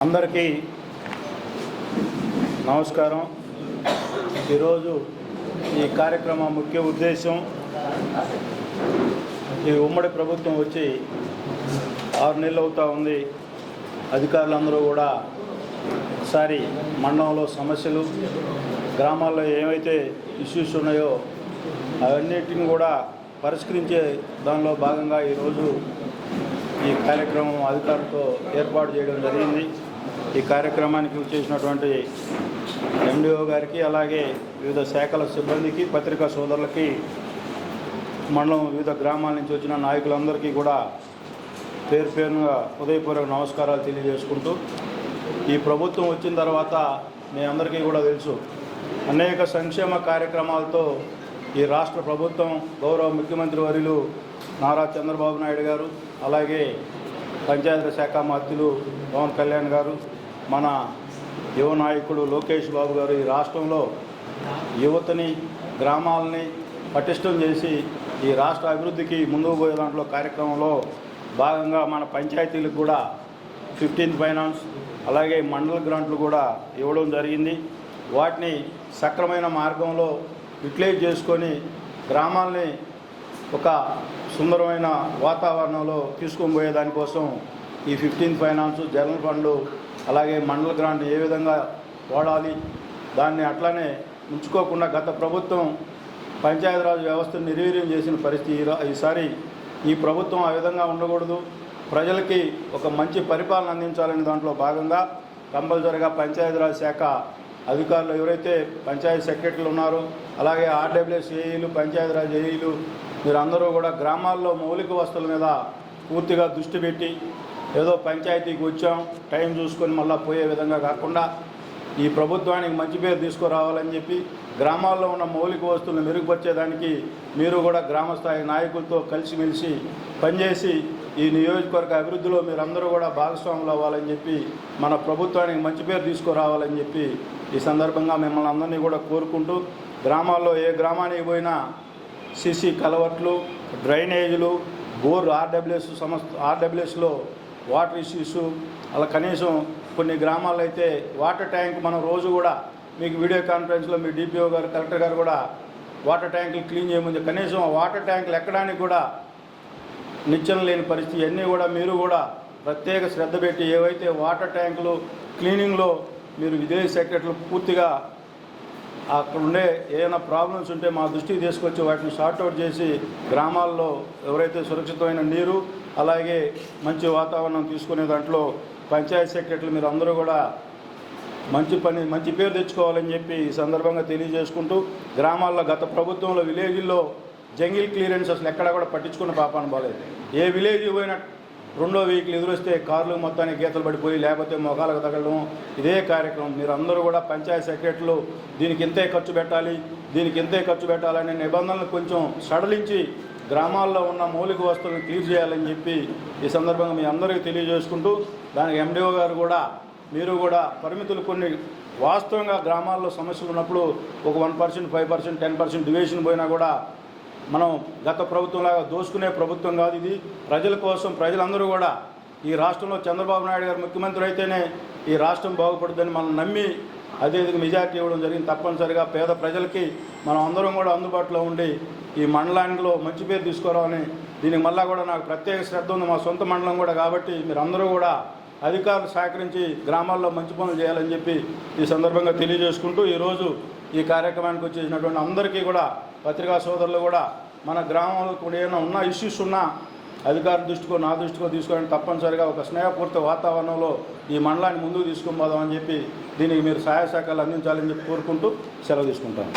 అందరికీ నమస్కారం. ఈరోజు ఈ కార్యక్రమం ముఖ్య ఉద్దేశం ఈ ఉమ్మడి ప్రభుత్వం వచ్చి ఆరు నెలలు అవుతూ ఉంది. అధికారులందరూ కూడా ఒకసారి మండలంలో సమస్యలు గ్రామాల్లో ఏమైతే ఇష్యూస్ ఉన్నాయో అవన్నిటిని కూడా పరిష్కరించే దానిలో భాగంగా ఈరోజు ఈ కార్యక్రమం అధికారులతో ఏర్పాటు చేయడం జరిగింది. ఈ కార్యక్రమానికి వచ్చేసినటువంటి ఎండిఓ గారికి అలాగే వివిధ శాఖల సిబ్బందికి పత్రికా సోదరులకి మండలం వివిధ గ్రామాల నుంచి వచ్చిన నాయకులందరికీ కూడా పేరు పేరుగా హృదయపూర్వక నమస్కారాలు తెలియజేసుకుంటూ ఈ ప్రభుత్వం వచ్చిన తర్వాత మీ అందరికీ కూడా తెలుసు అనేక సంక్షేమ కార్యక్రమాలతో ఈ రాష్ట్ర ప్రభుత్వం గౌరవ ముఖ్యమంత్రి వర్యులు నారా చంద్రబాబు నాయుడు గారు అలాగే పంచాయతీ శాఖ మంత్రులు పవన్ కళ్యాణ్ గారు మన యువ నాయకుడు లోకేష్ బాబు గారు ఈ రాష్ట్రంలో యువతని గ్రామాలని పటిష్టం చేసి ఈ రాష్ట్ర అభివృద్ధికి ముందుకు పోయే దాంట్లో కార్యక్రమంలో భాగంగా మన పంచాయతీలకు కూడా ఫిఫ్టీన్త్ ఫైనాన్స్ అలాగే మండల గ్రాంట్లు కూడా ఇవ్వడం జరిగింది. వాటిని సక్రమైన మార్గంలో యూటిలైజ్ చేసుకొని గ్రామాల్ని ఒక సుందరమైన వాతావరణంలో తీసుకొని పోయే దానికోసం ఈ ఫిఫ్టీన్త్ ఫైనాన్స్ జనరల్ ఫండ్ అలాగే మండల గ్రాంట్ ఏ విధంగా వాడాలి దాన్ని అట్లానే ఉంచుకోకుండా గత ప్రభుత్వం పంచాయతీరాజ్ వ్యవస్థను నిర్వీర్యం చేసిన పరిస్థితి ఈసారి ఈ ప్రభుత్వం ఆ విధంగా ఉండకూడదు. ప్రజలకి ఒక మంచి పరిపాలన అందించాలనే దాంట్లో భాగంగా కంపల్సరిగా పంచాయతీరాజ్ శాఖ అధికారులు ఎవరైతే పంచాయతీ సెక్రటరీలు ఉన్నారో అలాగే ఆర్డబ్ల్యూఎస్ ఏఈలు పంచాయతీరాజ్ ఏఈలు మీరందరూ కూడా గ్రామాల్లో మౌలిక వస్తువుల మీద పూర్తిగా దృష్టి పెట్టి ఏదో పంచాయతీకి వచ్చాం టైం చూసుకొని మళ్ళీ పోయే విధంగా కాకుండా ఈ ప్రభుత్వానికి మంచి పేరు తీసుకురావాలని చెప్పి గ్రామాల్లో ఉన్న మౌలిక వస్తువులను మెరుగుపరిచేదానికి మీరు కూడా గ్రామస్థాయి నాయకులతో కలిసిమెలిసి పనిచేసి ఈ నియోజకవర్గ అభివృద్ధిలో మీరందరూ కూడా భాగస్వాములు అవ్వాలని చెప్పి మన ప్రభుత్వానికి మంచి పేరు తీసుకురావాలని చెప్పి ఈ సందర్భంగా మిమ్మల్ని అందరినీ కూడా కోరుకుంటూ గ్రామాల్లో ఏ గ్రామానికి పోయినా సిసి కలవట్లు డ్రైనేజీలు బోర్ ఆర్డబ్ల్యూఎస్ సంస్థ ఆర్డబ్ల్యూఎస్లో వాటర్ ఇష్యూస్ అలా కనీసం కొన్ని గ్రామాల్లో అయితే వాటర్ ట్యాంక్ మనం రోజు కూడా మీకు వీడియో కాన్ఫరెన్స్లో మీ డిపిఓ గారు కలెక్టర్ గారు కూడా వాటర్ ట్యాంకులు క్లీన్ చేయముంది కనీసం వాటర్ ట్యాంకులు ఎక్కడానికి కూడా నిచ్చెన లేని పరిస్థితి. అన్నీ కూడా మీరు కూడా ప్రత్యేక శ్రద్ధ పెట్టి ఏవైతే వాటర్ ట్యాంకులు క్లీనింగ్లో మీరు విదేశీ సెక్రటరీలు పూర్తిగా అక్కడ ఉండే ఏదైనా ప్రాబ్లమ్స్ ఉంటే మా దృష్టికి తీసుకొచ్చి వాటిని షార్ట్అవుట్ చేసి గ్రామాల్లో ఎవరైతే సురక్షితమైన నీరు అలాగే మంచి వాతావరణం తీసుకునే దాంట్లో పంచాయతీ సెక్రటరీలు మీరు అందరూ కూడా మంచి పని మంచి పేరు తెచ్చుకోవాలని చెప్పి ఈ సందర్భంగా తెలియజేసుకుంటూ గ్రామాల్లో గత ప్రభుత్వంలో విలేజ్ల్లో జంగిల్ క్లియరెన్స్ అసలు ఎక్కడా కూడా పట్టించుకున్న పాపాను బాలేదు. ఏ విలేజ్ పోయినా రెండో వెహికల్ ఎదురొస్తే కార్లు మొత్తానికి గీతలు పడిపోయి లేకపోతే మొఖాలకు తగలడం. ఇదే కార్యక్రమం. మీరు అందరూ కూడా పంచాయతీ సెక్రటరీలు దీనికి ఇంతే ఖర్చు పెట్టాలి దీనికి ఇంతే ఖర్చు పెట్టాలనే నిబంధనలు కొంచెం సడలించి గ్రామాల్లో ఉన్న మౌలిక వస్తువులను క్లియర్ చేయాలని చెప్పి ఈ సందర్భంగా మీ అందరికీ తెలియజేసుకుంటూ దానికి ఎండిఓ గారు కూడా మీరు కూడా పరిమితులు కొన్ని వాస్తవంగా గ్రామాల్లో సమస్యలు ఉన్నప్పుడు ఒక one percent five percent ten percent deviation పోయినా కూడా మనం గత ప్రభుత్వంలాగా దోసుకునే ప్రభుత్వం కాదు ఇది. ప్రజల కోసం ప్రజలందరూ కూడా ఈ రాష్ట్రంలో చంద్రబాబు నాయుడు గారు ముఖ్యమంత్రి అయితేనే ఈ రాష్ట్రం బాగుపడుతుందని మనం నమ్మి అదేవిధంగా మెజార్టీ ఇవ్వడం జరిగింది. తప్పనిసరిగా పేద ప్రజలకి మనం అందరం కూడా అందుబాటులో ఉండి ఈ మండలానిలో మంచి పేరు తీసుకురావాలని దీనికి మళ్ళా కూడా నాకు ప్రత్యేక శ్రద్ధ ఉంది. మా సొంత మండలం కూడా కాబట్టి మీరు అందరూ కూడా అధికారులు సహకరించి గ్రామాల్లో మంచి పనులు చేయాలని చెప్పి ఈ సందర్భంగా తెలియజేసుకుంటూ ఈరోజు ఈ కార్యక్రమానికి వచ్చేసినటువంటి అందరికీ కూడా పత్రికా సోదరులు కూడా మన గ్రామంలో కూడా ఏమైనా ఉన్న ఇష్యూస్ ఉన్నా అధికార దృష్టికో నా దృష్టికో తీసుకోవడం తప్పనిసరిగా ఒక స్నేహపూర్త వాతావరణంలో ఈ మండలాన్ని ముందుకు తీసుకొని పోదామని చెప్పి దీనికి మీరు సహాయ సహకారాలు అందించాలని చెప్పి కోరుకుంటూ సెలవు తీసుకుంటాను.